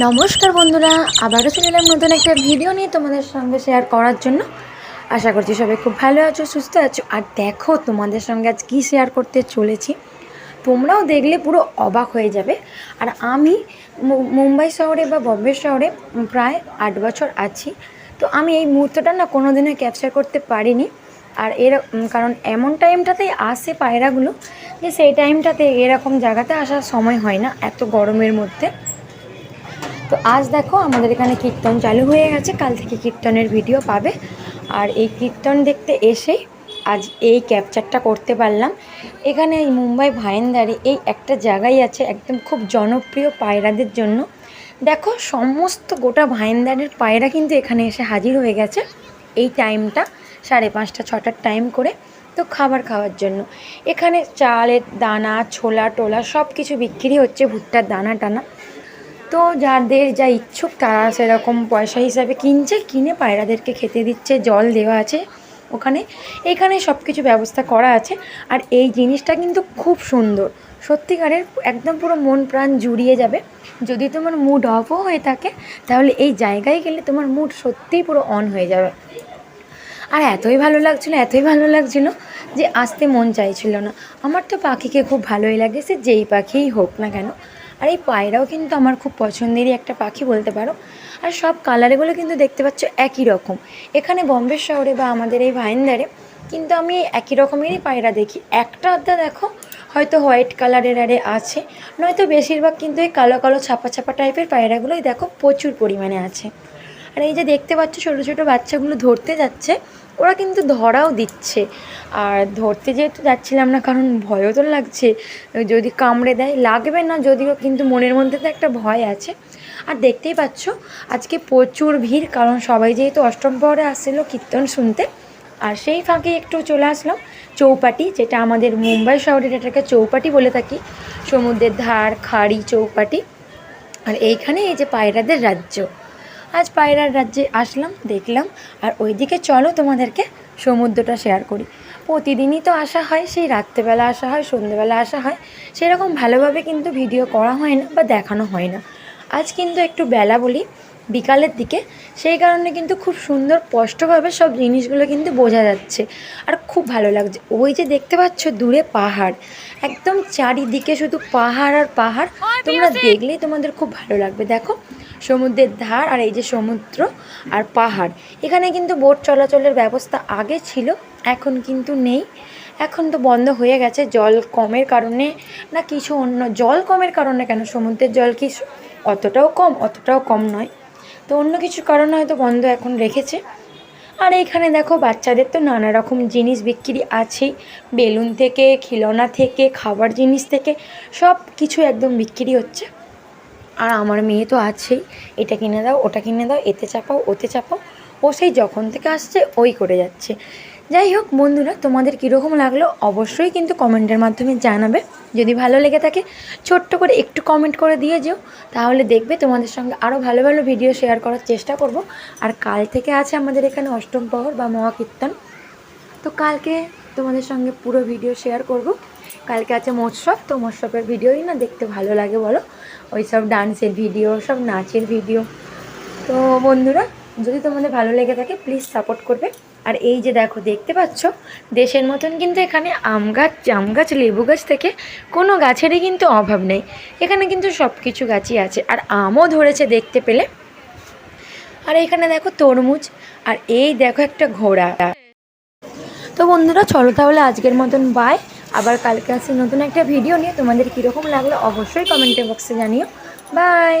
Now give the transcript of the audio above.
নমস্কার বন্ধুরা, আবারও চলে এলাম নতুন একটা ভিডিও নিয়ে তোমাদের সঙ্গে শেয়ার করার জন্য। আশা করছি সবাই খুব ভালো আছো, সুস্থ আছো। আর দেখো, তোমাদের সঙ্গে আজ কী শেয়ার করতে চলেছি। তোমরাও দেখলে পুরো অবাক হয়ে যাবে। আর আমি মুম্বাই শহরে বা বম্বে শহরে প্রায় আট বছর আছি। তো আমি এই মুহূর্তটা না কোনো দিনও ক্যাপচার করতে পারিনি। আর এর কারণ এমন টাইমটাতেই আসে পায়রাগুলো যে সেই টাইমটাতে এরকম জায়গাতে আসার সময় হয় না, এত গরমের মধ্যে। তো আজ দেখো আমাদের এখানে কীর্তন চালু হয়ে গেছে। কাল থেকে কীর্তনের ভিডিও পাবে। আর এই কীর্তন দেখতে এসেই আজ এই ক্যাপচারটা করতে পারলাম। এখানে এই মুম্বাই ভাইন্দারে এই একটা জায়গাই আছে একদম খুব জনপ্রিয় পায়রাদের জন্য। দেখো সমস্ত গোটা ভাইন্দারের পায়রা কিন্তু এখানে এসে হাজির হয়ে গেছে এই টাইমটা, সাড়ে পাঁচটা, ছটার টাইম করে তো খাবার খাওয়ার জন্য। এখানে চালের দানা, ছোলা, টোলা সব কিছু বিক্রি হচ্ছে ভুট্টার দানা টানা। তো যাদের যা ইচ্ছুক তারা সেরকম পয়সা হিসাবে কিনছে, কিনে পায়রাদেরকে খেতে দিচ্ছে, জল দেওয়া আছে ওখানে। এখানে সব কিছু ব্যবস্থা করা আছে। আর এই জিনিসটা কিন্তু খুব সুন্দর। সত্যিকারের একদম পুরো মন প্রাণ জুড়িয়ে যাবে। যদি তোমার মুড অফও হয়ে থাকে, তাহলে এই জায়গায় গেলে তোমার মুড সত্যিই পুরো অন হয়ে যাবে। আর এতই ভালো লাগছিল, এতই ভালো লাগছিল যে আসতে মন চাইছিল না। আমার তো পাখিকে খুব ভালোই লাগে, সে যেই পাখিই হোক না কেন। আর এই পায়রাও কিন্তু আমার খুব পছন্দেরই একটা পাখি বলতে পারো। আর সব কালারগুলো কিন্তু দেখতে পাচ্ছ একই রকম। এখানে বম্বে শহরে বা আমাদের এই ভাইন্দারে কিন্তু আমি একই রকমেরই পায়রা দেখি। একটা আধটা দেখো, হয়তো হোয়াইট কালারের আরে আছে, নয়তো বেশিরভাগ কিন্তু এই কালো কালো ছাপা ছাপা টাইপের পায়রাগুলোই দেখো প্রচুর পরিমাণে আছে। আর এই যে দেখতে পাচ্ছ ছোটো ছোটো বাচ্চাগুলো ধরতে যাচ্ছে ওরা কিন্তু ধরাও দিচ্ছে। আর ধরতে যেহেতু যাচ্ছিলাম না, কারণ ভয়ও তো লাগছে। যদি কামড়ে দেয়, লাগবে না, যদিও কিন্তু মনের মধ্যে তো একটা ভয় আছে। আর দেখতেই পাচ্ছ, আজকে প্রচুর ভিড়, কারণ সবাই যেহেতু অষ্টম প্রহরে আসছিল কীর্তন শুনতে। আর সেই ফাঁকে একটু চলে আসলাম, চৌপাটি, যেটা আমাদের মুম্বাই শহরের এটাকে চৌপাটি বলে থাকি। সমুদ্রের ধার, খাড়ি, চৌপাটি। আর এইখানে এই যে পায়রাদের রাজ্য। আজ পায়রার রাজ্যে আসলাম দেখলাম। আর ওইদিকে চলো তোমাদেরকে সমুদ্রটা শেয়ার করি। প্রতিদিনই তো আসা হয় সেই রাত্রেবেলা আসা হয় সন্ধ্যেবেলা আসা হয়। সেরকম ভালোভাবে কিন্তু ভিডিও করা হয় না বা দেখানো হয় না। আজ কিন্তু একটু বেলা বলি বিকালের দিকে। সেই কারণে কিন্তু খুব সুন্দর স্পষ্টভাবে সব জিনিসগুলো কিন্তু বোঝা যাচ্ছে। আর খুব ভালো লাগছে। ওই যে দেখতে পাচ্ছ দূরে পাহাড়। একদম চারিদিকে শুধু পাহাড় আর পাহাড়। তোমরা দেখলেই তোমাদের খুব ভালো লাগবে। দেখো সমুদ্রের ধার আর এই যে সমুদ্র আর পাহাড়। এখানে কিন্তু বোট চলাচলের ব্যবস্থা আগে ছিল, এখন কিন্তু নেই। এখন তো বন্ধ হয়ে গেছে, জল কমের কারণে না কিছু অন্য, জল কমের কারণে কেন? সমুদ্রের জল কি অতটাও কম? অতটাও কম নয়। তো অন্য কিছু কারণে হয়তো বন্ধ এখন রেখেছে। আর এইখানে দেখো, বাচ্চাদের তো নানা রকম জিনিস বিক্রি আছেই। বেলুন থেকে, খিলৌনা থেকে, খাবার জিনিস থেকে সব কিছু একদম বিক্রি হচ্ছে। আর আমার মেয়ে তো আছেই। এটা কিনে দাও, ওটা কিনে দাও, এতে চাপাও, ওতে চাপাও। ও সেই যখন থেকে আসছে, ওই করে যাচ্ছে। যাই হোক বন্ধুরা, তোমাদের কীরকম লাগল অবশ্যই কিন্তু কমেন্টের মাধ্যমে জানাবে। যদি ভালো লেগে থাকে, ছোট্ট করে একটু কমেন্ট করে দিয়ে যেও। তাহলে দেখবে তোমাদের সঙ্গে আরও ভালো ভালো ভিডিও শেয়ার করার চেষ্টা করব। আর কাল থেকে আছে আমাদের এখানে অষ্টম প্রহর বা মহাকীর্তন। তো কালকে তোমাদের সঙ্গে পুরো ভিডিও শেয়ার করব। কালকে আছে মৎসব তো মৎসবের ভিডিওই না দেখতে ভালো লাগে, বলো। ওই সব ডান্সের ভিডিও, সব নাচের ভিডিও। তো বন্ধুরা, যদি তোমাদের ভালো লেগে থাকে প্লিজ সাপোর্ট করবে। আর এই যে দেখো, দেখতে পাচ্ছ? দেশের মতন কিন্তু এখানে আম গাছ, জাম গাছ, লেবু গাছ থেকে কোনো গাছেরই কিন্তু অভাব নেই। এখানে কিন্তু সব কিছু গাছই আছে। আর আমও ধরেছে দেখতে পেলে। আর এখানে দেখো তরমুজ, আর এই দেখো একটা ঘোড়া। তো বন্ধুরা, চলো তাহলে আজকের মতন বাই আবার কালকে আসি নতুন একটা ভিডিও নিয়ে। তোমাদের কীরকম লাগল অবশ্যই কমেন্টে বক্সে জানিও। বাই